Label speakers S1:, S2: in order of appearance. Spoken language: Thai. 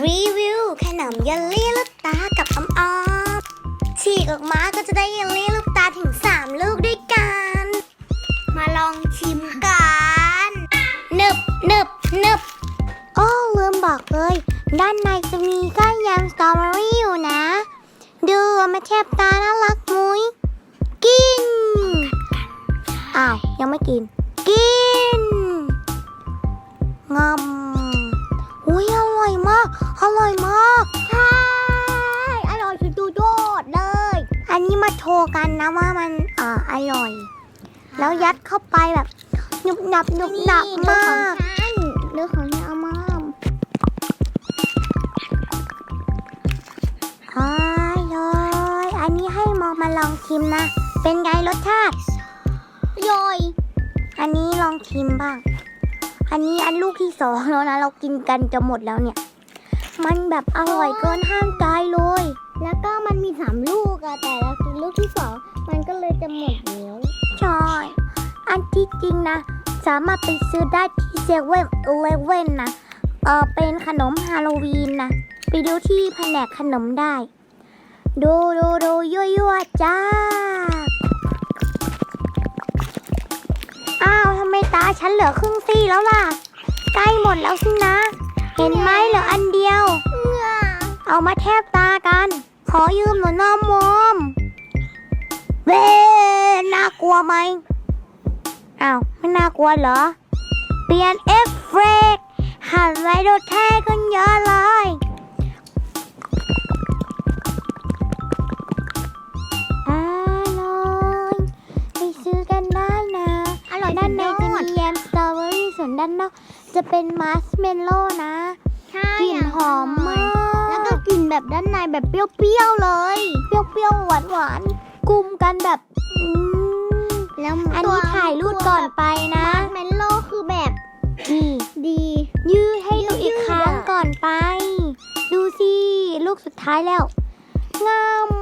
S1: รีวิวขนมเยลลี่ลูกตากับอมออมฉีกออกมาก็จะได้เยลลี่ลูกตาถึง 3 ลูกด้วยกัน มาลองชิมกันหนึบหนึบหนึบอ้อลืมบอกเลย ด้านในจะมีก้านยางสตรอเบอรี่อยู่นะ ดูเอามาแทบตาน่ารักมุ้ยกิน อ้าว ยังไม่กิน กินงอม อร่อยมาก ใช่ อร่อยสุดโดดเลย อันนี้มาโชว์กันนะว่ามันเอ่ออร่อย แล้วยัดเข้าไปแบบหนุบหนับหนุบหนับมากเรื่องของยามามอร่อยอันนี้ให้มองมาลองชิมนะ เป็นไงรสชาติย่อย อันนี้ลองชิมบ้าง อันนี้อันลูกที่สองแล้วนะ เรากินกันจะหมดแล้วเนี่ย มันแบบอร่อยเกินห้ามใจเลย
S2: แล้วก็มันมีสามลูกอะแต่เรากินลูกที่สองมันก็เลยจะหมดแล้ว
S1: ใช่อันที่จริงนะ สามารถไปซื้อได้ที่เซเว่นเเลเว่นนะเออเป็นขนมฮาโลวีนนะไปดูที่แผนกขนมได้ ดูดูดูยั่วยั่วจ้า อ้าวทำไมตาฉันเหลือครึ่งซี่แล้วล่ะ ใกล้หมดแล้วสินะ เห็นไหมเหลืออันเดียว เอามาแทบตากัน ขอยืมหน่อยน้ำมอมเว้น่ากลัวไหมอ้าวไม่น่ากลัวเหรอ เปลี่ยนเอฟเฟกต์หันไว้ดูเท่ขึ้นเยอะเลย ด้านนอกจะเป็นมาร์ชเมลโล่นะ
S2: ใช่
S1: กลิ่นหอมมาก
S2: แล้วก็กลิ่นแบบด้านในแบบเปรี้ยวๆเลย
S1: เปรี้ยวๆหวานหวานๆกลุ่มกันแบบอืม
S2: แล้ว
S1: อันนี้ถ่ายรูปก่อนไปนะ
S2: มาร์ชเมลโล่คือแบบ
S1: นี่
S2: ดี
S1: ยืดให้ดูอีก
S2: ยืด
S1: ครั้ง
S2: อะ
S1: ก่อนไป ดูสิลูกสุดท้ายแล้วงามบายบาย